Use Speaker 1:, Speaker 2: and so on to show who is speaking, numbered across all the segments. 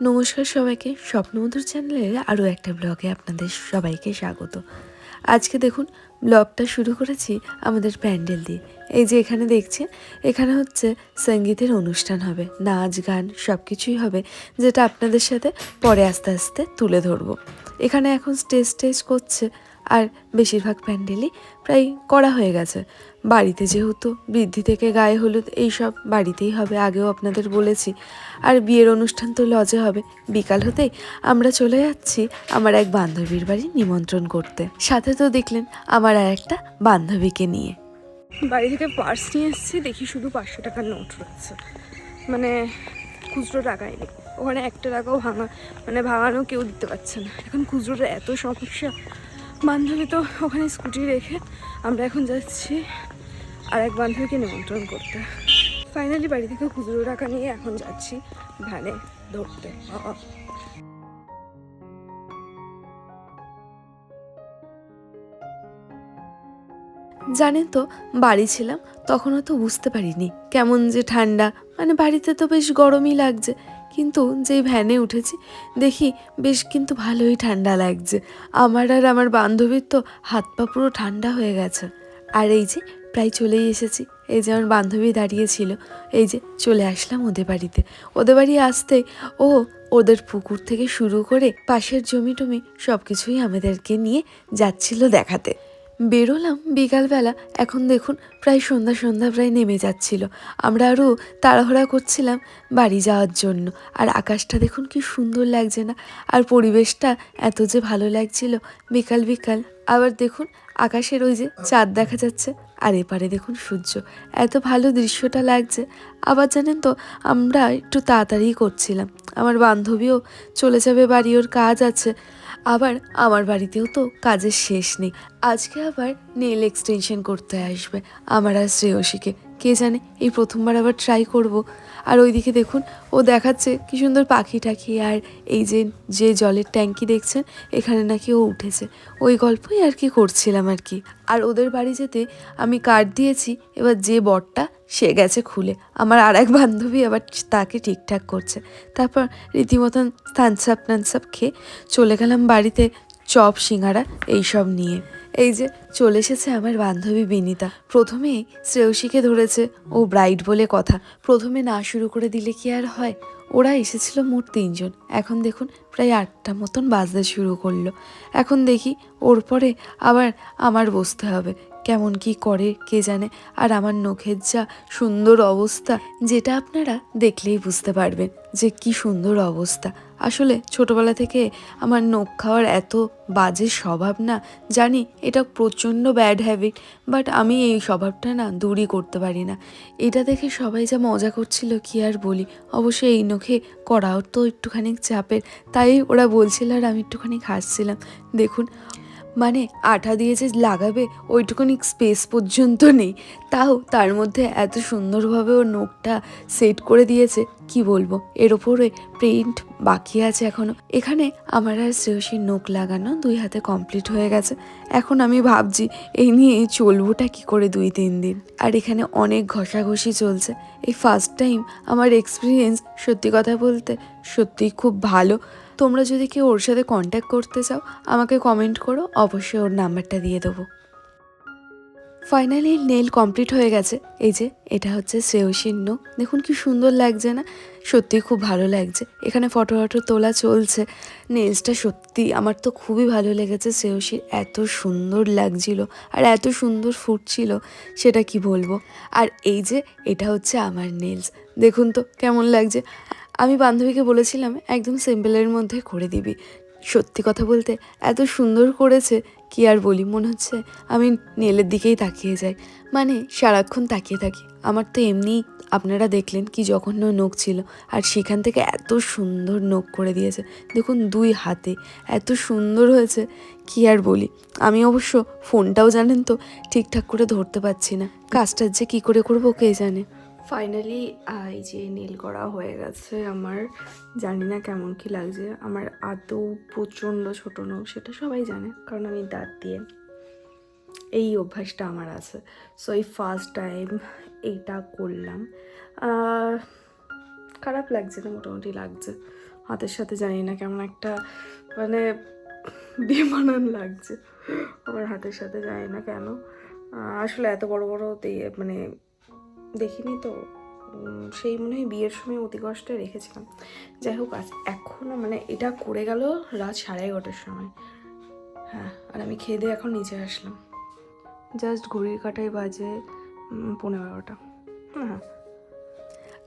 Speaker 1: নমস্কার সবাইকে। স্বপ্নমধুর চ্যানেলের আরও একটা ব্লগে আপনাদের সবাইকে স্বাগত। আজকে দেখুন, ব্লগটা শুরু করেছি আমাদের প্যান্ডেল দিয়ে। এই যে এখানে দেখছে এখানে হচ্ছে সঙ্গীতের অনুষ্ঠান হবে, নাচ, গান সব কিছুই হবে, যেটা আপনাদের সাথে পরে আস্তে আস্তে তুলে ধরবো। এখানে এখন স্টেজ স্টেজ করছে আর বেশিরভাগ প্যান্ডেলই প্রায় করা হয়ে গেছে। বাড়িতে যেহেতু বৃদ্ধি থেকে গায়ে হলুদ এইসব বাড়িতেই হবে আগেও আপনাদের বলেছি। আর বিয়ের অনুষ্ঠান তো লজে হবে। বিকাল হতেই আমরা চলে যাচ্ছি আমার এক বান্ধবীর বাড়ি নিমন্ত্রণ করতে। সাথে তো দেখলেন আমার আর একটা বান্ধবীকে নিয়ে।
Speaker 2: বাড়ি থেকে পার্স নিয়ে এসেছি, দেখি শুধু পাঁচশো টাকার নোট রয়েছে। মানে খুচরো টাকাই নেই। ওখানে একটা টাকাও ভাঙা মানে ভাঙানো কেউ দিতে পারছে না। এখন খুচরোটা এত সমস্যা। বান্ধবী তো ওখানে স্কুটি রেখে আমরা এখন যাচ্ছি আর এক বান্ধবীকে নিমন্ত্রণ করতে। ফাইনালি বাড়ি থেকে খুচরো টাকা নিয়ে এখন যাচ্ছি ভ্যানে ধরতে।
Speaker 1: জানেন তো, বাড়ি ছিলাম তখনও তো বুঝতে পারিনি কেমন যে ঠান্ডা মানে বাড়িতে তো বেশ গরমই লাগছে। কিন্তু যেই ভ্যানে উঠেছি, দেখি বেশ কিন্তু ভালোই ঠান্ডা লাগছে। আমার আর আমার বান্ধবীর তো হাত পা পুরো ঠান্ডা হয়ে গেছে। আর এই যে প্রায় চলেই এসেছি। এই যে আমার বান্ধবী দাঁড়িয়েছিল এই যে চলে আসলাম ওদের বাড়িতে। ওদের বাড়ি আসতে ও ওদের পুকুর থেকে শুরু করে পাশের জমি টমি সব কিছুই আমাদেরকে নিয়ে যাচ্ছিল দেখাতে। বেরোলাম বিকালবেলা। এখন দেখুন, প্রায় সন্ধ্যা সন্ধ্যা প্রায় নেমে যাচ্ছিল। আমরা আরও তাড়াহুড়া করছিলাম বাড়ি যাওয়ার জন্য। আর আকাশটা দেখুন কি সুন্দর লাগছে না? আর পরিবেশটা এত যে ভালো লাগছিল বিকাল বিকাল। আবার দেখুন, আকাশের ওই যে চাঁদ দেখা যাচ্ছে। আর এপারে দেখুন সূর্য। এত ভালো দৃশ্যটা লাগছে। আবার জানেন তো, আমরা একটু তাড়াতাড়ি করছিলাম। আমার বান্ধবীও চলে যাবে, বাড়ি ওর কাজ আছে। আবার আমার বাড়িতেও তো কাজের শেষ নেই। আজকে আবার নেল এক্সটেনশন করতে আসবে, আমার আর শ্রেয়সীকে। কে জানে, এই প্রথমবার আবার ট্রাই করব। আর ওইদিকে দেখুন, ও দেখাচ্ছে কি সুন্দর পাখি টাখি। আর এই যে যে জলের ট্যাঙ্কি দেখছেন, এখানে নাকি ও উঠেছে। ওই গল্পই আর কি করছিলাম আর কি। আর ওদের বাড়ি যেতে আমি কার্ড দিয়েছি, এবার যে বরটা, সে গেছে খুলে। আমার আর এক বান্ধবী আবার তাকে ঠিকঠাক করছে। তারপর রীতিমতন থানসাপ টানসাপ খেয়ে চলে গেলাম বাড়িতে, চপ, সিঙ্গারা, এইসব নিয়ে। এই যে চলে এসেছে আমার বান্ধবী বিনিতা। প্রথমে শ্রেয়সীকে ধরেছে, ও ব্রাইড বলে কথা। প্রথমে না শুরু করে দিলে কি আর হয়? ওরা এসেছিল মোট তিনজন। এখন দেখুন, প্রায় আটটা মতন বাজতে শুরু করল। এখন দেখি, ওর পরে আবার আমার বসতে হবে। কেমন কি করে, কে জানে? আর আমার নখের যা সুন্দর অবস্থা, যেটা আপনারা দেখলেই বুঝতে পারবেন যে কি সুন্দর অবস্থা। আসলে ছোটবেলা থেকে আমার নখ খাওয়ার এত বাজে স্বভাব না, জানি এটা প্রচণ্ড ব্যাড হ্যাবিট বাট আমি এই স্বভাবটা না দূরই করতে পারি না। এটা দেখে সবাই যা মজা করছিল কি আর বলি? অবশ্যই এই নখে করাও তো একটুখানি চাপের, তাই ওরা বলছিল আর আমি একটুখানি হাসছিলাম দেখুন মানে আঠা দিয়ে যে লাগাবে, ওইটুকুনি স্পেস পর্যন্ত নেই। তাও তার মধ্যে এত সুন্দরভাবে ও নোখটা সেট করে দিয়েছে, কি বলব? এর ওপরে প্রিন্ট বাকি আছে এখনও। এখানে আমার আর শ্রেয়সীর নোখ লাগানো দুই হাতে কমপ্লিট হয়ে গেছে। এখন আমি ভাবছি, এই নিয়ে চলবোটা কি করে দুই তিন দিন? আর এখানে অনেক ঘষাঘষি চলছে। এই ফার্স্ট টাইম আমার এক্সপিরিয়েন্স সত্যি কথা বলতে সত্যিই খুব ভালো। তোমরা যদি কেউ ওর সাথে কন্ট্যাক্ট করতে চাও, আমাকে কমেন্ট করো, অবশ্যই ওর নাম্বারটা দিয়ে দেবো। ফাইনালি নেল কমপ্লিট হয়ে গেছে। এই যে, এটা হচ্ছে শ্রেয়সীর নোখ দেখুন কি সুন্দর লাগছে না? সত্যি খুব ভালো লাগছে। এখানে ফটো ফটো তোলা চলছে। নেলসটা সত্যি আমার তো খুবই ভালো লেগেছে। শ্রেয়সীর এত সুন্দর লাগছিল আর এত সুন্দর ফুটছিল, সেটা কি বলব? আর এই যে, এটা হচ্ছে আমার নেলস দেখুন তো, কেমন লাগছে? আমি বান্ধবীকে বলেছিলাম, একদম সিম্পলের মধ্যে করে দিবি। সত্যি কথা বলতে, এত সুন্দর করেছে, কি আর বলি, মনে হচ্ছে আমি নেলের দিকেই তাকিয়ে যাই। মানে সারাক্ষণ তাকিয়ে থাকি। আমার তো এমনি, আপনারা দেখলেন কি জঘন্য নোখ ছিল, আর সেখান থেকে এত সুন্দর নোখ করে দিয়েছে। দেখুন দুই হাতে, এত সুন্দর হয়েছে, কি আর বলি। আমি অবশ্য ফোনটাও জানেন তো, ঠিকঠাক করে ধরতে পারছি না। কাজটার যে কী করে করব কে জানে?
Speaker 2: ফাইনালি এই যে নীল করা হয়ে গেছে আমার, জানি না কেমন কি লাগছে। আমার আদৌ প্রচণ্ড ছোটো নখ, সেটা সবাই জানে, কারণ আমি দাঁত দিয়ে। এই অভ্যাসটা আমার আছে। সো এই ফার্স্ট টাইম এইটা করলাম। খারাপ লাগছে না, মোটামুটি লাগছে। হাতের সাথে জানি না কেমন একটা মানে বেমানান লাগছে। আমার হাতের সাথে জানি না কেন। আসলে এত বড় বড় মানে দেখিনি তো সেই মনে হয় বিয়ের সময় অতি কষ্টে রেখেছিলাম। যাই হোক আজ এখনও মানে এটা করে গেল রাত সাড়ে এগারোটার সময়। হ্যাঁ আর আমি খেয়ে দিয়ে এখন নিচে আসলাম। জাস্ট ঘড়ির কাটাই বাজে পনেরো বারোটা। হ্যাঁ।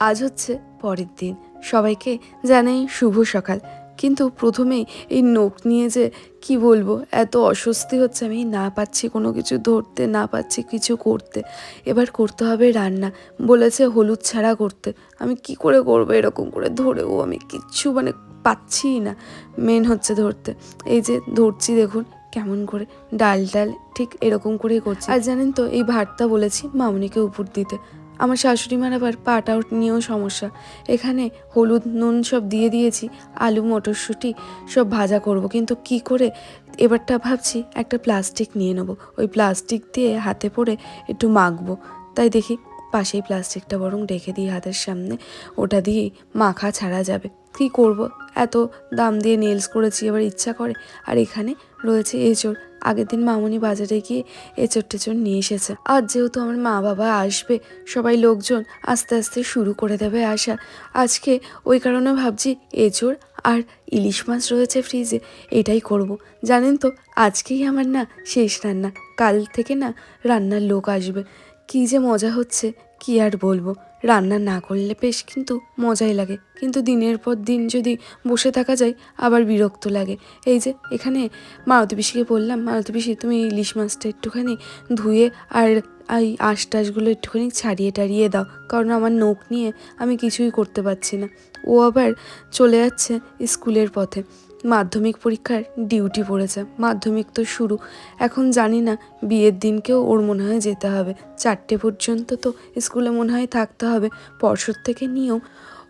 Speaker 1: আজ হচ্ছে পরের দিন। সবাইকে জানাই শুভ সকাল। কিন্তু প্রথমেই এই নোখ নিয়ে যে কি বলব, এত অস্বস্তি হচ্ছে, আমি না পাচ্ছি কোনো কিছু ধরতে, না পাচ্ছি কিছু করতে। এবার করতে হবে রান্না। বলেছে হলুদ ছাড়া করতে। আমি কি করে করব এরকম করে ধরেও আমি কিচ্ছু মানে পাচ্ছি না মেন হচ্ছে ধরতে। এই যে ধরছি দেখুন, কেমন করে ডাল ডাল ঠিক এরকম করেই করছি। আর জানেন তো এই ভাতটা বলেছি মামনিকে উপর দিতে। আমার শাশুড়ি মার আবার পাট আউট নিয়েও সমস্যা। এখানে হলুদ, নুন সব দিয়ে দিয়েছি, আলু, মটরশুঁটি সব ভাজা করব। কিন্তু কি করে? এবারটা ভাবছি একটা প্লাস্টিক নিয়ে নেব। ওই প্লাস্টিক দিয়ে হাতে পরে একটু মাখবো। তাই দেখি পাশেই প্লাস্টিকটা বরং রেখে দিই হাতের সামনে। ওটা দিয়েই মাখা ছাড়া যাবে। কি করব? এত দাম দিয়ে নেলস করেছি, এবার ইচ্ছা করে। আর এখানে রয়েছে এঁচড়। আগের দিন মামুনি বাজারে গিয়ে এঁচড় টেচড় নিয়ে এসেছে। আর যেহেতু আমার মা বাবা আসবে, সবাই লোকজন আস্তে আস্তে শুরু করে দেবে আসা আজকে ওই কারণে ভাবছি এঁচড় আর ইলিশ মাছ রয়েছে ফ্রিজে এটাই করব। জানেন তো, আজকেই আমার না শেষ রান্না। কাল থেকে না রান্নার লোক আসবে। কী যে মজা হচ্ছে, কি আর বলব। রান্না না করলে বেশ কিন্তু মজাই লাগে। কিন্তু দিনের পর দিন যদি বসে থাকা যায়, আবার বিরক্ত লাগে। এই যে, এখানে মারুতি পিসিকে বললাম মারুতি পিসি, তুমি ইলিশ মাছটা একটুখানি ধুয়ে আর এই আশ টাশগুলো একটুখানি ছাড়িয়ে টাড়িয়ে দাও। কারণ আমার নখ নিয়ে আমি কিছুই করতে পারছি না। ও আবার চলে যাচ্ছে স্কুলের পথে। মাধ্যমিক পরীক্ষার ডিউটি পড়েছে। মাধ্যমিক তো শুরু। এখন জানি না, বিয়ের দিনকেও ওর মনে হয় যেতে হবে। চারটে পর্যন্ত তো স্কুলে মনে হয় থাকতে হবে। পরশুর থেকে নিয়েও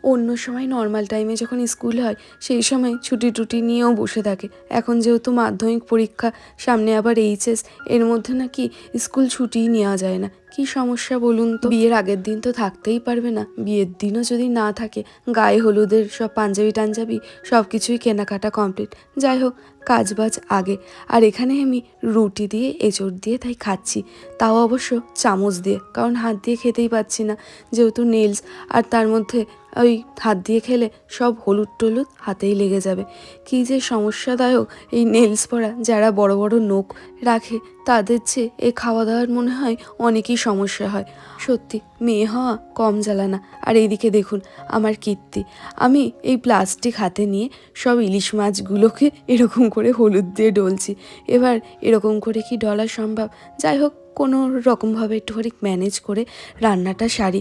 Speaker 1: অন্য সময় নর্মাল টাইমে যখন স্কুল হয়, সেই সময় ছুটি টুটি নিয়েও বসে থাকে। এখন যেহেতু মাধ্যমিক পরীক্ষা, সামনে আবার এইচএস এর মধ্যে নাকি স্কুল ছুটিই নেওয়া যায় না। কি সমস্যা বলুন তো? বিয়ের আগের দিন তো থাকতেই পারবে না। বিয়ের দিনও যদি না থাকে, গায়ে হলুদের সব পাঞ্জাবি টাঞ্জাবি সব কিছুই কেনাকাটা কমপ্লিট যাই হোক কাজবাজ আগে। আর এখানে আমি রুটি দিয়ে, এঁচড় দিয়ে তাই খাচ্ছি। তাও অবশ্য চামচ দিয়ে, কারণ হাত দিয়ে খেতেই পাচ্ছি না, যেহেতু নেলস আর তার মধ্যে ওই হাত দিয়ে খেলে সব হলুদ টলুদ হাতেই লেগে যাবে। কি যে সমস্যাদায়ক এই নেলস পরা, যারা বড় বড় নোখ রাখে তাদের চেয়ে এ খাওয়া দাওয়ার মনে হয় অনেকই সমস্যা হয়। সত্যি, মেয়ে হওয়া কম জ্বালা না। আর এইদিকে দেখুন, আমার কীর্তি। আমি এই প্লাস্টিক হাতে নিয়ে সব ইলিশ মাছগুলোকে এরকম করে হলুদ দিয়ে ডলছি। এবার এরকম করে কি ডলা সম্ভব? যাই হোক কোনো রকমভাবে একটুখানি ম্যানেজ করে রান্নাটা সারি।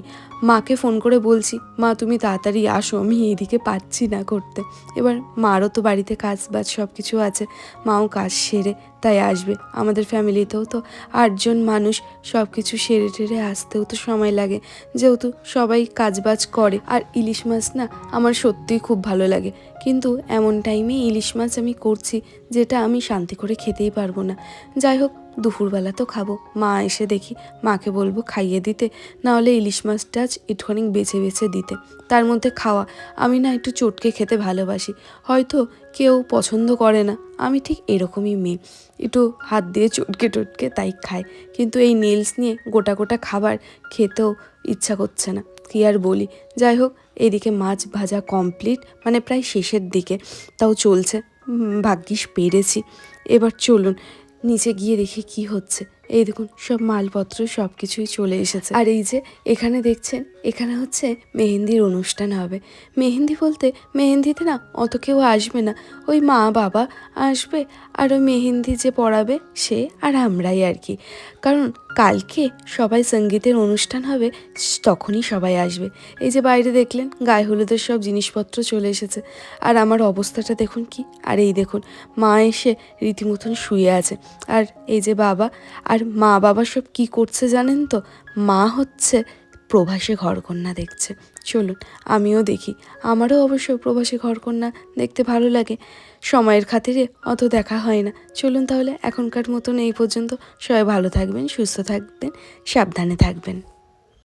Speaker 1: মাকে ফোন করে বলছি, মা, তুমি তাড়াতাড়ি আসো, আমি এদিকে পাচ্ছি না করতে। এবার মারও তো বাড়িতে কাজ বাজ সব কিছু আছে, মাও কাজ সেরে তাই আসবে। আমাদের ফ্যামিলিতেও তো আটজন মানুষ সব কিছু সেরে টেরে আসতেও তো সময় লাগে। যেহেতু সবাই কাজবাজ করে, আর ইলিশ মাছ না আমার সত্যিই খুব ভালো লাগে। কিন্তু এমন টাইমে ইলিশ মাছ আমি করছি, যেটা আমি শান্তি করে খেতেই পারব না। যাই হোক দুপুরবেলা তো খাব। মা এসে দেখি মাকে বলব খাইয়ে দিতে, নাহলে ইলিশ মাছটা আজ একটুখানি বেছে বেছে দিতে। তার মধ্যে খাওয়া। আমি না একটু চটকে খেতে ভালোবাসি। হয়তো কেউ পছন্দ করে না। আমি ঠিক এরকমই মেয়ে। একটু হাত দিয়ে চটকে টটকে তাই খাই। কিন্তু এই নেলস নিয়ে গোটা গোটা খাবার খেতেও ইচ্ছা করছে না। কি আর বলি? যাই হোক, এদিকে মাছ ভাজা কমপ্লিট মানে প্রায় শেষের দিকে। তাও চলছে। ভাগ্যিস পেরেছি। এবার চলুন। নিচে গিয়ে দেখি কি হচ্ছে। এই দেখুন, সব মালপত্র সব কিছুই চলে এসেছে। আর এই যে, এখানে দেখছেন, এখানে হচ্ছে মেহেন্দির অনুষ্ঠান হবে। মেহেন্দি বলতে, মেহেন্দিতে না অত কেউ আসবে না। ওই মা বাবা আসবে, আর ওই মেহেন্দি যে পড়াবে, সে আর আমরাই আর কি। কারণ কালকে সবাই সঙ্গীতের অনুষ্ঠান হবে, তখনই সবাই আসবে। এই যে বাইরে দেখলেন, গায়ে হলুদের সব জিনিসপত্র চলে এসেছে। আর আমার অবস্থাটা দেখুন কি? আর এই দেখুন, মা এসে রীতিমতন শুয়ে আছে। আর এই যে বাবা আর মা বাবা সব কি করছে জানেন তো? মা হচ্ছে প্রবাসী ঘরকন্যা দেখছে। চলুন, আমিও দেখি। আমারও অবশ্য প্রবাসী ঘরকন্যা দেখতে ভালো লাগে। সময়ের খাতিরে অত দেখা হয় না। চলুন তাহলে এখনকার মতন এই পর্যন্ত। সবাই ভালো থাকবেন, সুস্থ থাকবেন, সাবধানে থাকবেন।